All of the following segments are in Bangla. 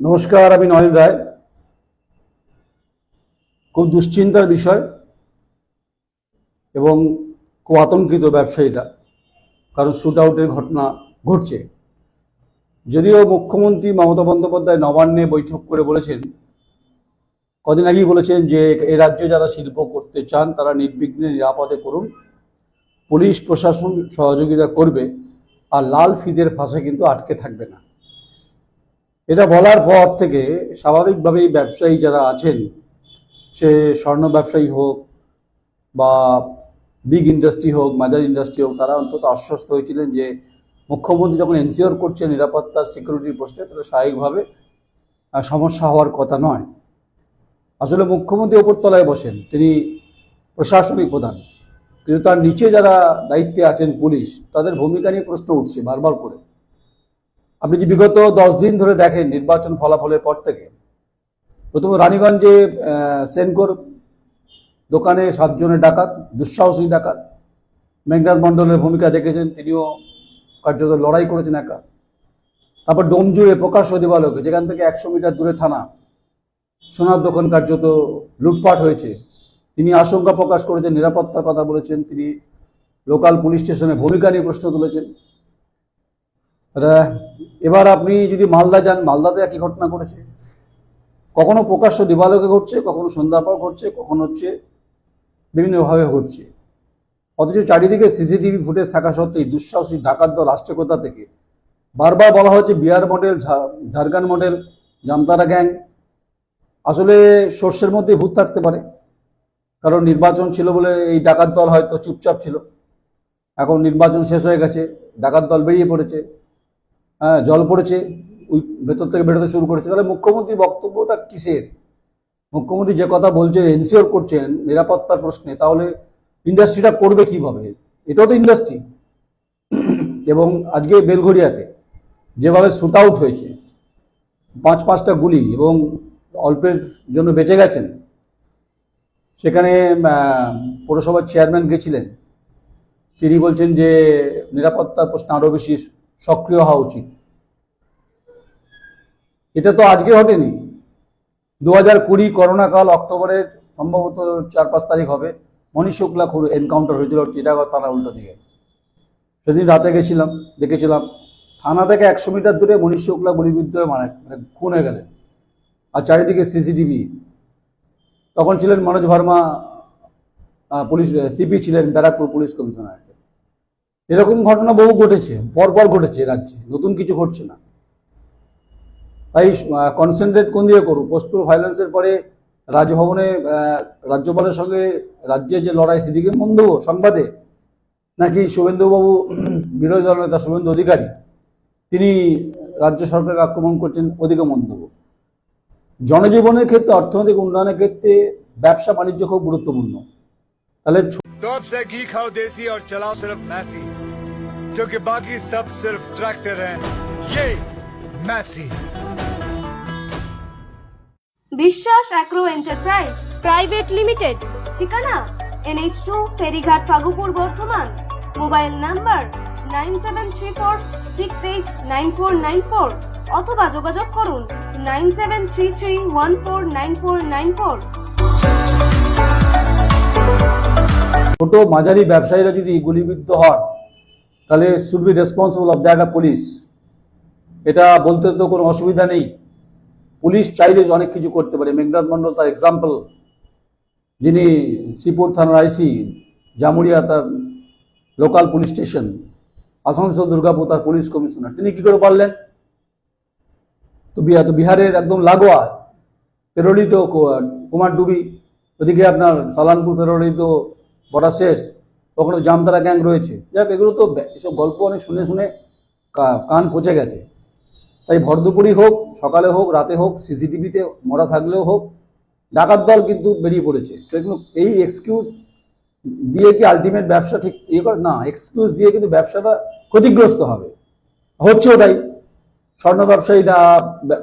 নমস্কার, আমি নয়ন রায়। খুব দুশ্চিন্তার বিষয় এবং খুব আতঙ্কিত ব্যবসায়ীরা, কারণ শ্যুট আউটের ঘটনা ঘটছে। যদিও মুখ্যমন্ত্রী মমতা বন্দ্যোপাধ্যায় নবান্নে বৈঠক করে বলেছেন, কদিন আগেই বলেছেন যে এ রাজ্যে যারা শিল্প করতে চান, তারা নির্বিঘ্নে নিরাপদে করুন। পুলিশ প্রশাসন সহযোগিতা করবে, আর লাল ফিদের ফাঁসে কিন্তু আটকে থাকবে না। এটা বলার পর থেকে স্বাভাবিকভাবেই ব্যবসায়ী যারা আছেন, সে স্বর্ণ ব্যবসায়ী হোক বা বিগ ইন্ডাস্ট্রি হোক মাদার ইন্ডাস্ট্রি হোক, তারা অন্তত আশ্বস্ত হয়েছিলেন যে মুখ্যমন্ত্রী যখন এনসিওর করছে নিরাপত্তার সিকিউরিটির প্রশ্নে, তাহলে স্বাভাবিকভাবে সমস্যা হওয়ার কথা নয়। আসলে মুখ্যমন্ত্রী ওপর তলায় বসেন, তিনি প্রশাসনিক প্রধান। কিন্তু তার নিচে যারা দায়িত্বে আছেন পুলিশ, তাদের ভূমিকা নিয়ে প্রশ্ন উঠছে বারবার করে। আপনি যে বিগত দশ দিন ধরে দেখেন নির্বাচন ফলাফলের পর থেকে? প্রথমে রানীগঞ্জে সেনকোর দোকানে সাতজনের ডাকাত, দুঃসাহসী ডাকাত। মেঘনাথ মণ্ডলের ভূমিকা দেখেছেন, তিনিও কার্যত লড়াই করেছেন একা। তারপর ডোমজুড়ে প্রকাশ অধিবালকে যেখান থেকে একশো মিটার দূরে থানা, সোনার দোকান কার্যত লুটপাট হয়েছে। তিনি আশঙ্কা প্রকাশ করেছেন, নিরাপত্তার কথা বলেছেন, তিনি লোকাল পুলিশ স্টেশনে ভূমিকা নিয়ে প্রশ্ন তুলেছেন। এবার আপনি যদি মালদা যান, মালদাতে একই ঘটনা ঘটেছে। কখনো প্রকাশ্য দিবালোকে ঘটছে, কখনো সন্ধ্যার পর ঘটছে, কখনো হচ্ছে বিভিন্নভাবে ঘটছে। অথচ চারিদিকে সিসিটিভি ফুটেজ থাকা সত্ত্বেও এই দুঃসাহসী ডাকাত দল আসছে কোথা থেকে? বারবার বলা হচ্ছে বিহার মডেল ঝা- ঝাড়খণ্ড মডেল, জামতারা গ্যাং। আসলে শস্যের মধ্যে ভূত থাকতে পারে। কারণ নির্বাচন ছিল বলে এই ডাকাত দল হয়তো চুপচাপ ছিল। এখন নির্বাচন শেষ হয়ে গেছে, ডাকাত দল বেরিয়ে পড়েছে। জল পড়েছে, ওই ভেতর থেকে বেরোতে শুরু করেছে। তাহলে মুখ্যমন্ত্রী বক্তব্যটা কিসের? মুখ্যমন্ত্রী যে কথা বলছেন, এনসিওর করছেন, নিরাপত্তার প্রশ্নে, তাহলে ইন্ডাস্ট্রিটা করবে কীভাবে? এটাও তো ইন্ডাস্ট্রি। এবং আজকে বেলঘরিয়াতে যেভাবে শ্যুট আউট হয়েছে, পাঁচ পাঁচটা গুলি এবং অল্পের জন্য বেঁচে গেছেন, সেখানে পৌরসভার চেয়ারম্যান গেছিলেন। তিনি বলছেন যে নিরাপত্তার প্রশ্নে আরও বেশি সক্রিয় হওয়া উচিত। এটা তো আজকে ঘটেনি। দু হাজার কুড়ি করোনাকাল অক্টোবরের সম্ভবত চার পাঁচ তারিখ হবে। মনীষ শুক্লা খুব এনকাউন্টার হয়েছিল টিটাগড় থানা উল্টো দিকে। সেদিন রাতে গেছিলাম, দেখেছিলাম। থানা থেকে একশো মিটার দূরে মনীষ শুক্লা গুলিবিদ্ধ হয়ে মানে খুন হয়ে গেলেন। আর চারিদিকে সিসিটিভি। তখন ছিলেন মনোজ ভার্মা পুলিশ, সিপি ছিলেন ব্যারাকপুর পুলিশ কমিশনার। এরকম ঘটনা বহু ঘটেছে পরপর ঘটেছে এ রাজ্যে নতুন কিছু ঘটছে না তাই কনসেন্ট্রেট কোন দিকে করুক পোস্টপুর ভাইলেন্সের পরে রাজভবনে আহ, রাজ্যপালের সঙ্গে রাজ্যে যে লড়াই সেদিকে মন দেবো সংবাদে নাকি শুভেন্দুবাবু বিরোধী দল নেতা শুভেন্দু অধিকারী তিনি রাজ্য সরকারকে আক্রমণ করছেন ওদিকে মন দেবো জনজীবনের ক্ষেত্রে অর্থনৈতিক উন্নয়নের ক্ষেত্রে ব্যবসা বাণিজ্য খুব গুরুত্বপূর্ণ তাহলে तो अब से घी खाओ देसी और चलाओ सिर्फ मैसी क्योंकि बाकी सब सिर्फ ट्रैक्टर हैं ये Massey Biswas agro enterprise private limited ঠিকানা এনএইচ টু ফেরিঘাট Fagupur Bardhaman mobile number nine seven three four six eight nine four nine four অথবা যোগাযোগ করুন nine seven three three one four nine four nine four ছোট মাঝারি ব্যবসায়ীরা যদি গুলিবিদ্ধ হন তাহলে should be responsible of that police এটা বলতে তো কোনো অসুবিধা নেই। পুলিশ চাইলে অনেক কিছু করতে পারে। মেঘনাথ মণ্ডল তার এক্সাম্পল যিনি শ্রীপুর থানার আইসি, জামুরিয়া তার local police station Asansol Durgapur তার পুলিশ কমিশনার তিনি কি করে পারলেন? তো বিহার তো বিহারের একদম লাগোয়া পেরোলি তো কুমারডুবি। ওদিকে আপনার সালানপুর পেরোলি তো বড়া শেষ ওখানে তো জামতারা গ্যাং রয়েছে। যাক, এগুলো তো এসব গল্প অনেক শুনে শুনে কান পচে গেছে। তাই ভরদুপুরি হোক, সকালে হোক, রাতে হোক, সিসিটিভিতে মরা থাকলেও হোক, ডাকাত দল কিন্তু বেরিয়ে পড়েছে। তো এগুলো এই এক্সকিউজ দিয়ে কি আলটিমেট ব্যবসা ঠিক ইয়ে করে? না এক্সকিউজ দিয়ে কিন্তু ব্যবসাটা ক্ষতিগ্রস্ত হবে। হচ্ছেও তাই। স্বর্ণ ব্যবসায়ীরা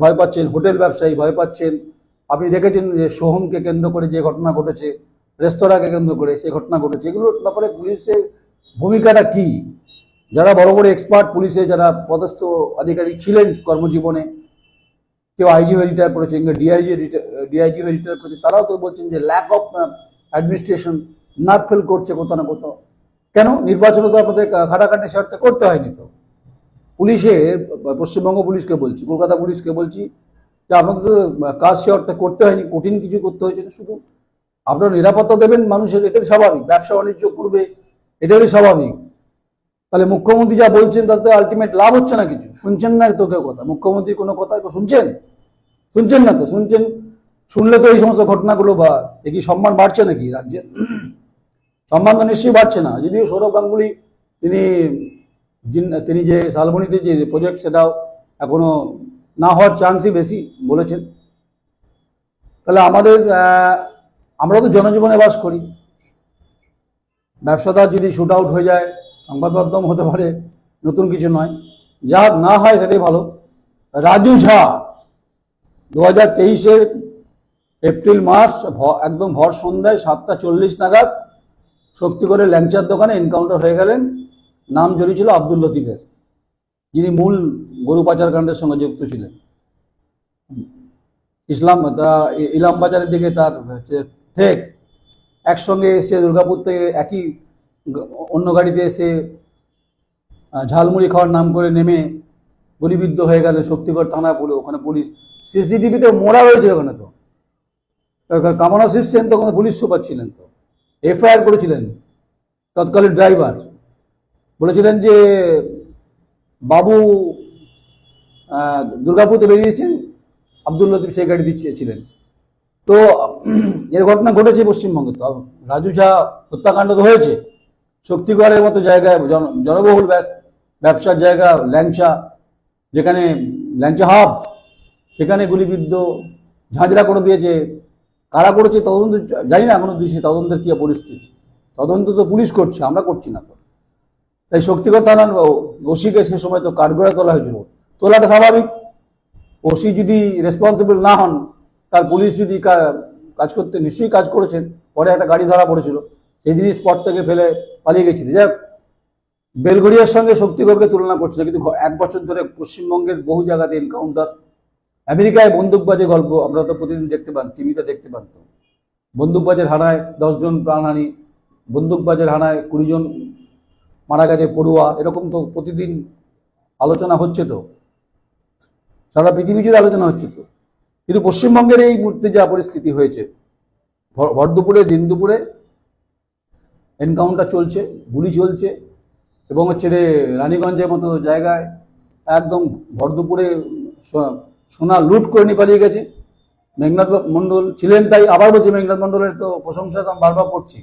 ভয় পাচ্ছেন, হোটেল ব্যবসায়ী ভয় পাচ্ছেন। আপনি দেখেছেন যে সোহমকে কেন্দ্র করে যে ঘটনা ঘটেছে। রেস্তোরাঁকে কেন্দ্র করে সে ঘটনা ঘটেছে। এগুলোর ব্যাপারে পুলিশের ভূমিকাটা কি? যারা বড় বড় এক্সপার্ট পুলিশে যারা পদস্থ আধিকারিক ছিলেন কর্মজীবনে কেউ আইজি হয়ে রিটায়ার করেছেন ডিআইজি ডিআইজি হয়ে রিটায়ার করেছে তারাও তো বলছেন যে lack of administration nerve fail করছে কোথাও না কোথাও। কেন? নির্বাচনে তো আপনাদের খাটাখাটি স্বার্থে করতে হয়নি তো। পুলিশে পশ্চিমবঙ্গ পুলিশকে বলছি কলকাতা পুলিশকে বলছি যে আপনাদের তো কাজ সে অর্থে করতে হয়নি কঠিন কিছু করতে হয়েছে না, শুধু। আপনারা নিরাপত্তা দেবেন মানুষের এটাই স্বাভাবিক। ব্যবসা বাণিজ্য করবে এটাই স্বাভাবিক। তাহলে মুখ্যমন্ত্রী যা বলছেন, তাতে আলটিমেট লাভ হচ্ছে না কিছু? শুনছেন না তো কেউ কথা? মুখ্যমন্ত্রী কোনো কথা শুনছেন? শুনছেন না তো? শুনছেন? শুনলে তো এই সমস্ত ঘটনাগুলো বা, এ কি সম্মান বাড়ছে নাকি রাজ্যের সম্মান তো নিশ্চয়ই বাড়ছে না। যদিও সৌরভ গাঙ্গুলি, তিনি তিনি যে শালবনীতে যে প্রজেক্ট সেটাও এখনও না হওয়ার চান্সই বেশি বলেছেন। তাহলে আমাদের আমরা তো জনজীবনে বাস করি। ব্যবসাদার যদি শুট আউট হয়ে যায়, সংবাদ মাধ্যম হতে পারে, নতুন কিছু নয়। যা না হয় সেটাই ভালো। রাজু ঝা দু হাজার তেইশের এপ্রিল মাস একদম ভর সন্ধ্যায় সাতটা চল্লিশ নাগাদ শক্তি করে ল্যাংচার দোকানে এনকাউন্টার হয়ে গেলেন। নাম জড়িয়েছিল আব্দুল লতিফের, যিনি মূল গরু পাচার কাণ্ডের সঙ্গে যুক্ত ছিলেন। ইসলাম তা ইলাম বাজারের দিকে তার হচ্ছে ঠেক। একসঙ্গে এসে দুর্গাপুর থেকে একই অন্য গাড়িতে এসে ঝালমুড়ি খাওয়ার নাম করে নেমে গুলিবিদ্ধ হয়ে গেল শক্তিগড় থানা পুলিশ ওখানে পুলিশ। সিসিটিভিতে মোড়া রয়েছে ওখানে তো। কামনা সেন তো ওখানে পুলিশ সুপার ছিলেন তো। এফআইআর করেছিলেন তৎকালীন ড্রাইভার। বলেছিলেন যে, বাবু দুর্গাপুরতে বেরিয়েছেন, আব্দুল লতিফ সেই গাড়ি দিচ্ছিলেন তো এর ঘটনা ঘটেছে পশ্চিমবঙ্গে। তো রাজু ঝা হত্যাকাণ্ড তো হয়েছে। শক্তিগড়ের মতো জায়গায় জনবহুল ব্যবসার জায়গা, ল্যাংচা, যেখানে ল্যাংচা হাব, সেখানে গুলিবিদ্ধ, ঝাঁঝরা করে দিয়েছে। কারা করেছে তদন্ত, জানি না এখনও দিয়েছে, তদন্তের কি পরিস্থিতি। তদন্ত তো পুলিশ করছে, আমরা করছি না তো। তাই শক্তিগড় থানার ওসিকে সে সময় তো কাঠগড়ায় তোলা হয়েছিল। তোলাটা স্বাভাবিক। ওসি যদি রেসপন্সিবল না হন তার পুলিশ যদি কাজ করতে, নিশ্চয়ই কাজ করেছেন, পরে একটা গাড়ি ধরা পড়েছিল, সেই দিনই স্পট থেকে ফেলে পালিয়ে গেছিল। যাক বেলগড়িয়ার সঙ্গে শক্তিগড়কে তুলনা করছে না কিন্তু এক বছর ধরে পশ্চিমবঙ্গের বহু জায়গাতে এনকাউন্টার আমেরিকায় বন্দুকবাজের গল্প আমরা তো প্রতিদিন দেখতে পান টিভিতে দেখতে পান তো। বন্দুকবাজের হানায় দশজন প্রাণহানি, বন্দুকবাজের হানায় কুড়িজন মারা গেছে পড়ুয়া, এরকম তো প্রতিদিন আলোচনা হচ্ছে তো। সারা পৃথিবী জুড়ে আলোচনা হচ্ছে তো। কিন্তু পশ্চিমবঙ্গের এই মুহূর্তে যা পরিস্থিতি হয়েছে, ভর- দিন দুপুরে এনকাউন্টার চলছে, গুলি চলছে এবং হচ্ছে রে রানীগঞ্জের মতো জায়গায় একদম ভর সোনা লুট করে নিয়ে পালিয়ে গেছে। মেঘনাথ মণ্ডল ছিলেন তাই আবার বলছি মেঘনাথ মণ্ডলের তো প্রশংসা তো বারবার করছি।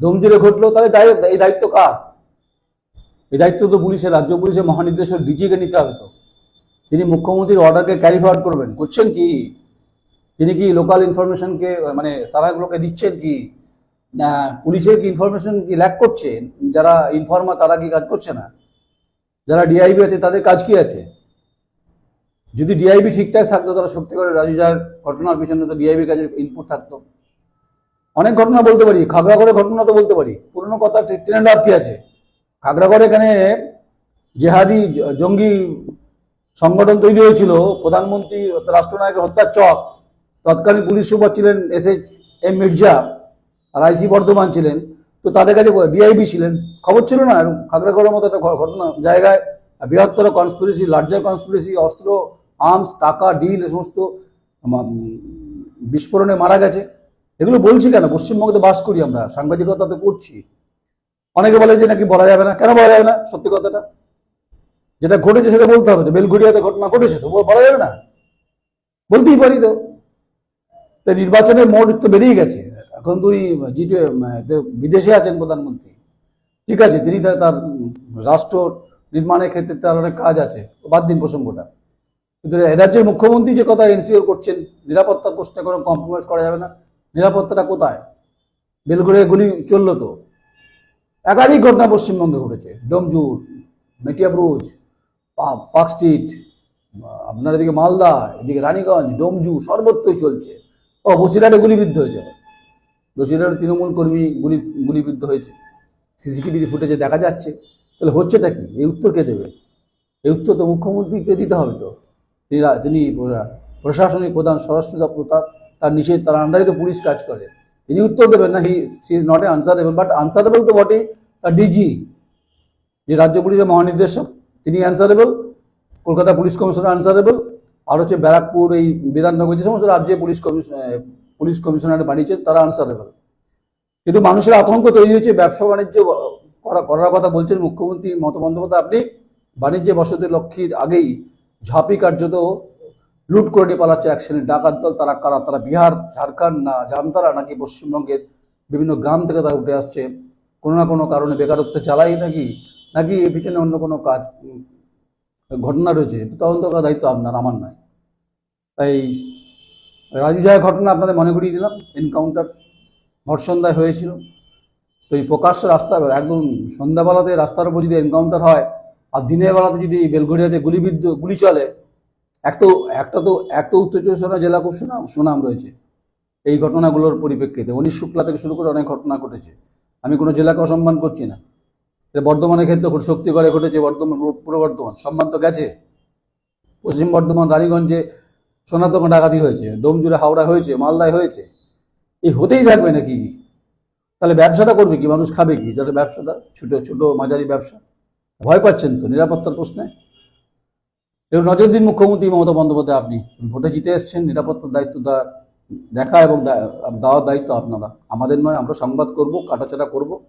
দমজুরে ঘটলো, তাহলে এই দায়িত্ব কার? এই দায়িত্ব তো পুলিশের, রাজ্য পুলিশের মহানির্দেশক ডিজিকে নিতে হবে তো। তিনি মুখ্যমন্ত্রীর অর্ডারকে ক্যারি ফরওয়ার্ড করবেন। করছেন কি? তিনি কি লোকাল ইনফরমেশনকে মানে তারাগুলোকে দিচ্ছেন কি? না, পুলিশের কি ইনফরমেশন কি ল্যাক করছে? যারা ইনফর্মার তারা কি কাজ করছে না? যারা ডিআইবি আছে তাদের কাজ কি আছে? যদি ডিআইবি ঠিকঠাক থাকতো তারা সত্যি করে রাজুজার ঘটনার পিছনে তো ডিআইবি কাজের ইনপুট থাকতো। অনেক ঘটনা বলতে পারি খাগড়াগড়ের ঘটনা তো বলতে পারি। পুরনো কথা ট্রেন লাভ কি আছে। খাগড়াগড়ে এখানে জেহাদি, জঙ্গি সংগঠন তৈরি হয়েছিল, প্রধানমন্ত্রী, রাষ্ট্রনায়কের হত্যার চক, তৎকালীন পুলিশ সুপার ছিলেন এস এইচ এম মির্জা, আর আইসি বর্ধমান ছিলেন, তো তাদের কাছে ডিআইবি ছিলেন, খবর ছিল না এরকম খাগড়াগড়ের মতো একটা ঘটনা, জায়গায় বৃহত্তর কনস্পিরেসি লার্জার কনস্পিরেসি অস্ত্র আর্মস টাকা ডিল এ সমস্ত বিস্ফোরণে মারা গেছে। এগুলো বলছি কেন? পশ্চিমবঙ্গে বাস করি আমরা, সাংবাদিকতা তো করছি। অনেকে বলে যে নাকি বলা যাবে না। কেন বলা যাবে না? সত্যি কথাটা। যেটা ঘটেছে সেটা বলতে হবে তো বেলঘড়িয়াতে ঘটনা ঘটেছে তো বলা যাবে না? বলতেই পারি তো। তো নির্বাচনের মোড় তো বেরিয়ে গেছে। এখন তুই জিটে বিদেশে আছেন প্রধানমন্ত্রী। ঠিক আছে, তিনি তার রাষ্ট্র নির্মাণের ক্ষেত্রে তার অনেক কাজ আছে, বাদ দিন প্রসঙ্গটা। কিন্তু রাজ্যের মুখ্যমন্ত্রী যে কথা এনসিওর করছেন, নিরাপত্তার প্রশ্নে কোনো কম্প্রোমাইজ করা যাবে না। নিরাপত্তাটা কোথায়? বেলগড়ে গুলি চলল তো। একাধিক ঘটনা পশ্চিমবঙ্গে ঘটেছে। ডোমজুর, মেটিয়াব্রুজ পার্ক স্ট্রিট, আপনার এদিকে মালদা, এদিকে রানীগঞ্জ, ডোমজু, সর্বত্রই চলছে। ও, বসিরহাটে গুলিবিদ্ধ হয়েছে আবার। বসিরহাটে তৃণমূল কর্মী গুলি গুলিবিদ্ধ হয়েছে। সিসিটিভি ফুটেজে দেখা যাচ্ছে। তাহলে হচ্ছেটা কি? এই উত্তর কে দেবে? এই উত্তর তো মুখ্যমন্ত্রীকে দিতে হবে তো? তিনি তিনি প্রশাসনিক প্রধান স্বরাষ্ট্র দপ্তর, তার তার নিচে তার আন্ডারে তো পুলিশ কাজ করে। তিনি উত্তর দেবেন না, he she is not a answerable but answerable তো বটে তার ডিজি যে রাজ্য পুলিশের মহানির্দেশক তিনি answerable Kolkata police commissioner answerable আর হচ্ছে ব্যারাকপুর এই বিধাননগর যে সমস্ত রাজ্যে পুলিশ পুলিশ কমিশনার বানিয়েছেন, তারা আনসারেবল কিন্তু মানুষের আতঙ্ক তৈরি হয়েছে, ব্যবসা বাণিজ্য করা, করার কথা বলছেন মুখ্যমন্ত্রী মমতা বন্দ্যোপাধ্যায়। আপনি বাণিজ্য বসতির লক্ষ্মীর আগেই ঝাঁপি কার্যত লুট করে নিয়ে পালাচ্ছে এক শ্রেণির ডাকাত দল। তারা কারা? তারা বিহার, ঝাড়খণ্ড না, জামতারা নাকি পশ্চিমবঙ্গের বিভিন্ন গ্রাম থেকে তারা উঠে আসছে। কোনো না কোনো কারণে বেকারত্ব চালাই নাকি নাকি এর পিছনে অন্য কোনো কাজ ঘটনা রয়েছে? তদন্ত করার দায়িত্ব আপনার, আমার নয়। তাই রাজু জয়ের ঘটনা আপনাদের মনে করিয়ে দিলাম। এনকাউন্টার ভর সন্ধ্যায় হয়েছিল। তো এই প্রকাশ্য রাস্তার, একদম সন্ধ্যাবেলাতে রাস্তার উপর যদি এনকাউন্টার হয়, আর দিনের বেলাতে যদি বেলঘরিয়াতে গুলিবিদ্ধ, গুলি চলে, এক তো একটা তো, এক তো উত্তর চব্বিশ পরগনা জেলা খুব সুনাম সুনাম রয়েছে এই ঘটনাগুলোর পরিপ্রেক্ষিতে। উনিশ শুক্লা থেকে শুরু করে অনেক ঘটনা ঘটেছে। আমি কোনো জেলাকে অসম্মান করছি না। বর্ধমানের ক্ষেত্রে ঘটে- শক্তিগড়ে ঘটেছে বর্ধমান, পূর্ব- বর্ধমান, সম্মান তো গেছে। পশ্চিম বর্ধমান রানীগঞ্জে সোনাতক ডাকাতি হয়েছে, ডোমজুড়ে হাওড়া হয়েছে, মালদায় হয়েছে। এই হতেই থাকবে নাকি? তাহলে ব্যবসাটা করবে কি? মানুষ খাবে কি? যাদের ব্যবসাটা ছোট ছোট মাঝারি ব্যবসা। ভয় পাচ্ছেন তো? নিরাপত্তার প্রশ্নে? এর নজর দিন মুখ্যমন্ত্রী মমতা বন্দ্যোপাধ্যায়, আপনি ভোটে জিতে এসছেন। নিরাপত্তার দায়িত্বটা দেখা এবং দেওয়ার দায়িত্ব আপনারা। আমাদের নয়, আমরা সংবাদ করব, কাটাচাটা করব।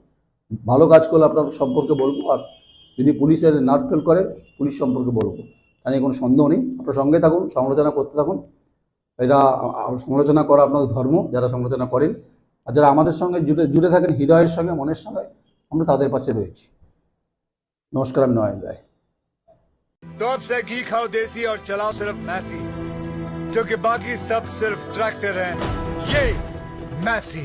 ভালো কাজ করলে আপনার সম্পর্কে বলবো আর যদি পুলিশের নারকেল করে পুলিশ সম্পর্কে বলবো তা নিয়ে কোনো সন্দেহ নেই আপনার সঙ্গে থাকুন সমালোচনা করতে থাকুন এটা আ- আ- সমালোচনা করা আপনাদের ধর্ম যারা সমালোচনা করেন আর যারা আমাদের সঙ্গে জুড়ে জুড়ে থাকেন হৃদয়ের সঙ্গে মনের সঙ্গে আমরা তাদের পাশে রয়েছি নমস্কার আমি নয়ন রায় तो अब से घी खाओ देसी और चलाओ सिर्फ मैसी क्योंकि बाकी सब सिर्फ ट्रैक्टर हैं ये मैसी